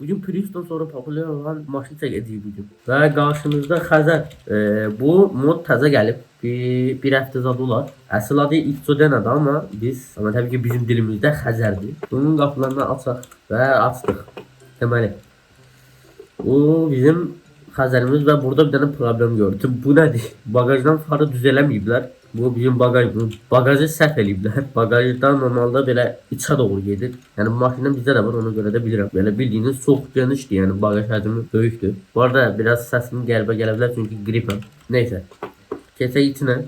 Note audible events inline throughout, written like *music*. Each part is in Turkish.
Bugün Prius'tan sonra popüler olan maşın çəkəcəyik bugün. Və qarşınızda Xəzər. E, bu mod təzə gəlib. Bir, bir həftə zad olar. Əsl adı Xodanadır amma biz, amma təbii ki bizim dilimizdə Xəzərdir. Bunun qapılarını açaq və açdıq. Deməli, bu bizim Xəzərimiz və burada bir dənə problem gördüm. Bu nədir? Bagajdan farı düzələməyiblər. Bu bizim bagaj, bu bagajı səhv eləyiblər. *laughs* Bagajdan normalda belə içə doğru gedir. Yəni maşının bizdə də var, ona görə də bilirəm. Belə bildiyiniz çox genişdir, yəni bagaj həcmi böyükdür. Bu arada biraz səsim qəribə gələ bilər çünki qripəm. Nəysə. Keçək içinə.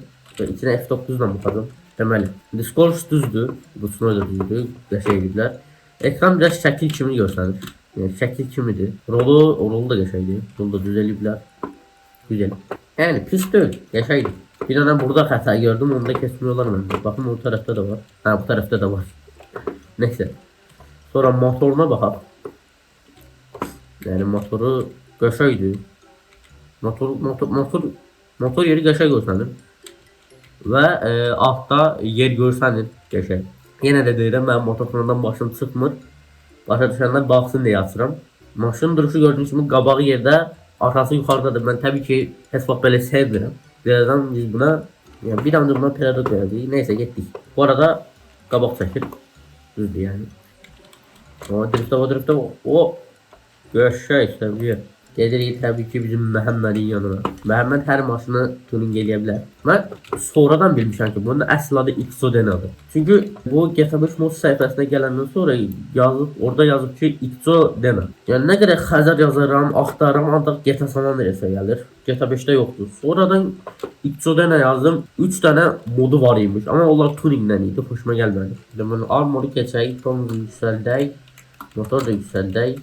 İçinə F9 ilə baxacağım. Deməli, Discord düzdür. Bu da düzdür. Qəşəng ediblər. Ekran biraz şəkil kimi göstərir. Yəni şəkil kimidir. Rolu, rolu da qəşəngdir. Bunu da düzəliblər. Güzel. Yani pis değil. Yaşaydı. Bir dönem burada hata gördüm. Onu da kesmiyorlar bence. Bakın o tarafta da var. Ha bu tarafta da var. Neyse. Sonra motoruna bakalım. Yani motoru qəşəngdir. Motor motor motor motor yeri qəşəng göstərir. Və e, altda yer görsənir qəşəng. Yenə də deyirəm mənim motofondan başım çıxmır. Başa düşənlər baxsın deyə açıram. Maşın duruşu gördüyünüz kimi qabağı yerdə, arxası yuxarıdadır. Mən təbii ki heç vaxt belə sevmirəm. Birazdan biz buna yani bir anda buna peradok verdik. Neyse getdik. Bu arada qabaq çəkir. Düzdür yəni. O drift hava drift hava. O Görüşək səviyyə. Gedirik təbii ki bizim Məhəmmədin yanına. Məhəmməd hər maşını tuning eləyə bilər. Mən sonradan bilmişəm ki, bunun əsl adı Xodanadır. Çünki bu GTA 5 mod səhifəsinə gələndən sonra yazıb, orada yazıb ki Xodana. Yəni nə qədər Xəzər yazaram, axtarıram, ancaq GTA San Andreas'a gəlir. GTA 5-də yoxdur. Sonradan yazdım. 3 dənə modu var imiş, amma onlar tuninglə idi, xoşuma gəlmədi. Deməli armoru keçək, tonumuzu yüksəldək, motor da yüksəldək.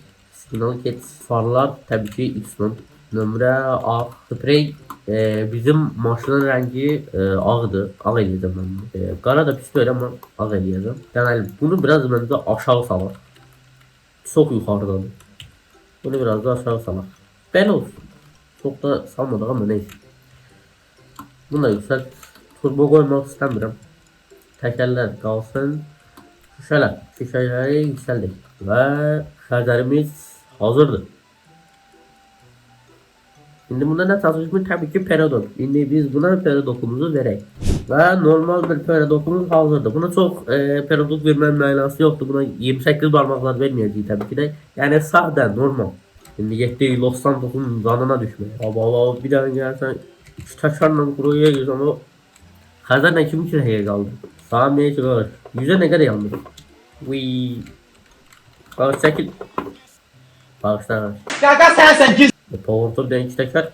Signal kit farlar tabii ki X-Men. Nömrə ağ. Sprey e, bizim maşının rəngi e, ağdır. Ağ eləyəcəm mən bunu. E, qara da pis deyil amma ağ eləyəcəm. Yəni bunu biraz məncə aşağı salaq. Çox yuxarıdadır. Bunu biraz da aşağı salaq. Belə olsun. Çox da salmadıq amma neyse. Bunu da yüksəlt. Turbo qoymaq istəmirəm. Təkərlər qalsın. Şişələr. Şişələri yüksəldik. Və xəzərimiz hazırdır. Şimdi bunda ne çalışmış? Tabii ki peradok. Şimdi biz buna peradokumuzu verək. Və normal bir paradokumuz hazırdır. Buna çox e, paradok vermənin mənası yoxdur. Buna 28 barmaqlar verməyəcəyik təbii ki də. Yəni sadə, normal. Şimdi getdik Los Santos'un zanına düşməyə. Baba baba bir dənə gəlsən iki təşərlə quruya girsən o Xəzərlə kim qaldı? Sağa nəyə çıxar? Yüzə nə qədər yandı? Uy. Bak çəkil. Bağışlar. Gaga sensen gizli. E, Power'da denk teker.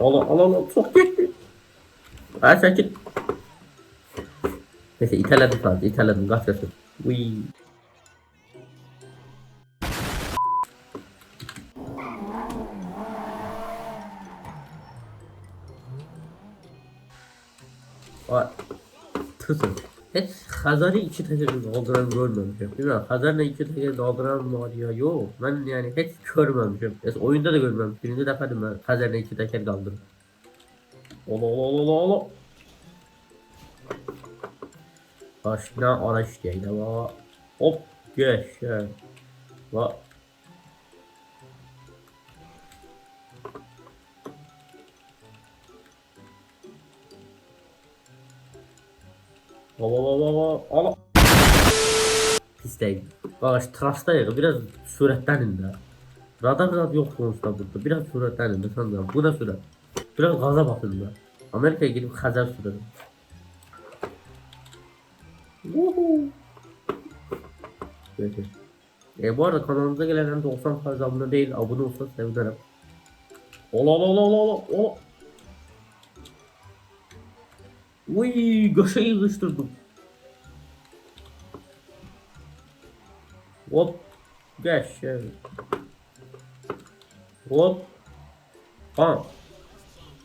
Allah Allah Allah çok gitti. Ha çekil. Neyse iteledim sadece iteledim yaşım. Uy. Vay. Tutun. Hiç Hazar'ı iki teker kaldıran görmemişim. Bilmiyorum Hazar'la iki teker kaldıran var ya yok. Ben yani hiç görmemişim. Mesela oyunda da görmemişim. Birinci defadım ben Hazar'la iki teker kaldırdım. Ola ola ola ola ola. Başına araç geldi va. Hop geç ya. Baba baba baba ala. Pis değil. Bak trastayıq biraz sürətlənin də. Radar zad yox sonuçta burada. Biraz sürətlənin də də. Bu da sürət. Biraz qaza baxın da. Amerikaya Xəzər sürərəm. Woohoo. Peki. E bu arada kanalımıza gelen 90 fazla abone değil abone olsa sevinirim. Ola ola ola ola ola Uy *laughs* göşe yığıştırdım. Hop. Geç şöyle. Hop. Tamam.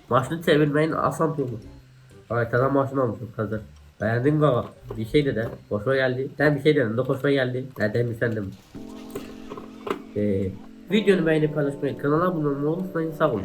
Maşını çevirmeyin asan yolu. Haritadan maşını almışım hazır. Beğendin baba. Bir şey de de. Hoşuma geldi. Sen bir şey dedin de hoşuma geldi. Nereden mi sen de mi? Ee, videonu beğenip paylaşmayı, kanala abone olmayı unutmayın. Sağ olun.